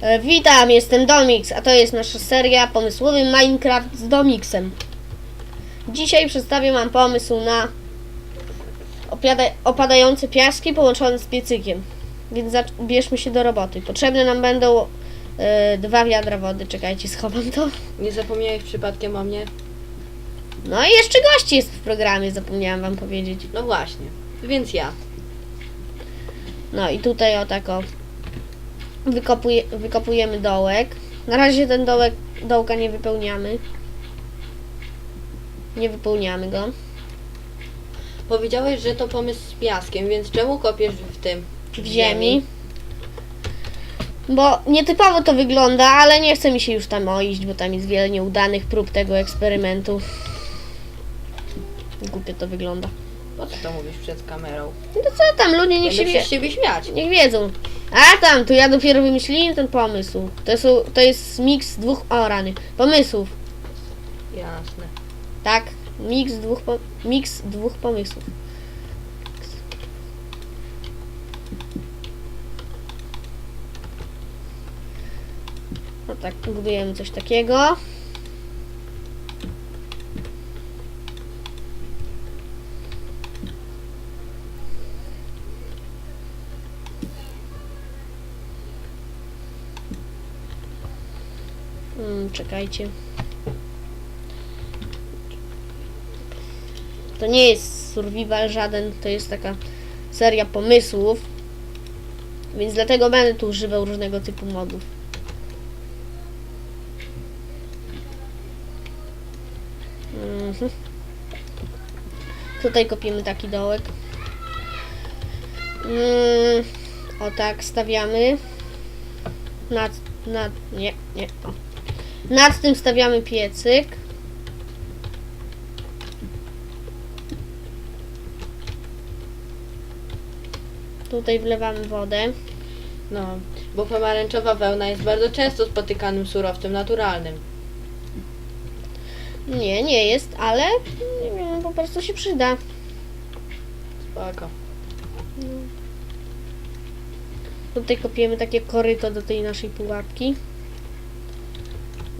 E, Witam, jestem Domix, a to jest nasza seria pomysłowy Minecraft z Domixem. Dzisiaj przedstawię Wam pomysł na opadające piaski połączone z piecykiem. Więc bierzmy się do roboty. Potrzebne nam będą e, dwa wiadra wody. Czekajcie, schowam to. Nie zapomniałeś przypadkiem o mnie? No i jeszcze gości jest w programie, zapomniałam Wam powiedzieć. No właśnie. Więc ja. No i tutaj o tak o wykopuje, wykopujemy dołek. Na razie ten dołek, dołka nie wypełniamy. Nie wypełniamy go. Powiedziałeś, że to pomysł z piaskiem, więc czemu kopiesz w tym? w ziemi. Bo nietypowo to wygląda, ale nie chce mi się już tam iść, bo tam jest wiele nieudanych prób tego eksperymentu. Głupio to wygląda. Po co to mówisz przed kamerą? No to co tam, ludzie niech Będę się się śmiać. niech wiedzą. A tam, to ja dopiero wymyśliłem ten pomysł. To, są, to jest miks dwóch, o rany, pomysłów. Jasne. Tak, miks dwóch, po, miks dwóch pomysłów. No tak, budujemy coś takiego. Hmm, czekajcie. To nie jest survival żaden, to jest taka seria pomysłów. Więc dlatego będę tu używał różnego typu modów. Mhm. Tutaj kopiemy taki dołek. Mm, o tak, stawiamy. Nad, nad, nie, nie, o. Nad tym stawiamy piecyk. Tutaj wlewamy wodę. No, bo pomarańczowa wełna jest bardzo często spotykanym surowcem naturalnym. Nie, nie jest, ale nie wiem, po prostu się przyda. Spoko. Tutaj kopiemy takie koryto do tej naszej pułapki.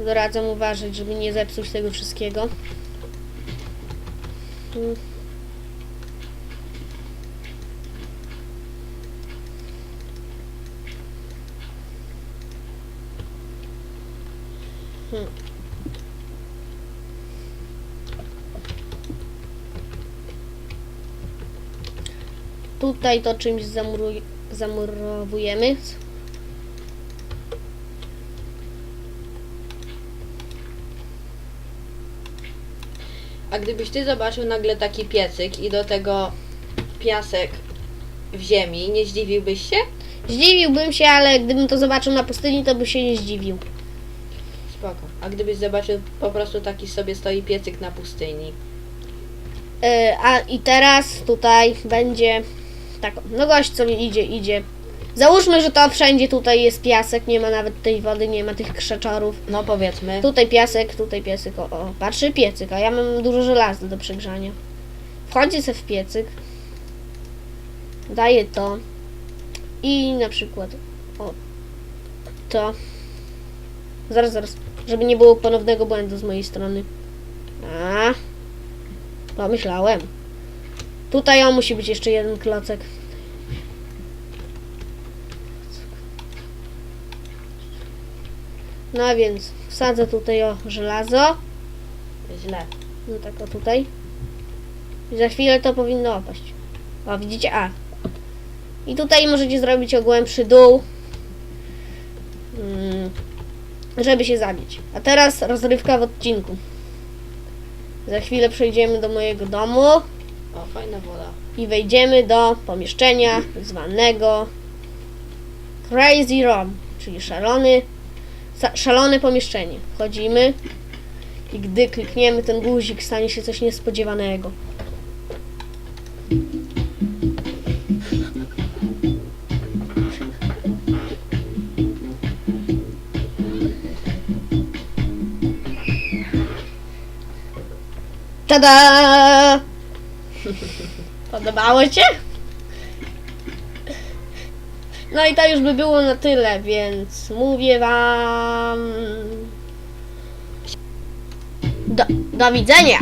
Doradzam uważać, żeby nie zepsuć tego wszystkiego. Mm. Hmm. Tutaj to czymś zamuruj, A gdybyś ty zobaczył nagle taki piecyk i do tego piasek w ziemi, nie zdziwiłbyś się? Zdziwiłbym się, ale gdybym to zobaczył na pustyni, to by się nie zdziwił. Spoko. A gdybyś zobaczył po prostu taki sobie stoi piecyk na pustyni. E, a i teraz tutaj będzie tak, no gość co idzie, idzie. Załóżmy, że to wszędzie tutaj jest piasek, nie ma nawet tej wody, nie ma tych krzaczorów. No powiedzmy. Tutaj piasek, tutaj piecyk, o, o patrzy piecyk, a ja mam dużo żelaza do przegrzania. Wchodzi se w piecyk, daje to i na przykład o to. Zaraz, zaraz, żeby nie było ponownego błędu z mojej strony. A, pomyślałem. Tutaj o musi być jeszcze jeden klocek. No a więc wsadzę tutaj o żelazo. Źle. No tak o tutaj. I za chwilę to powinno opaść. O, widzicie? A. I tutaj możecie zrobić o głębszy dół. Mm, żeby się zabić. A teraz rozrywka w odcinku. Za chwilę przejdziemy do mojego domu O, fajna woda. i wejdziemy do pomieszczenia zwanego Crazy Room, czyli szalony, szalone pomieszczenie. Wchodzimy i gdy klikniemy ten guzik, stanie się coś niespodziewanego. Tada! Podobało Cię? No i to już by było na tyle, więc mówię wam... Do, do widzenia!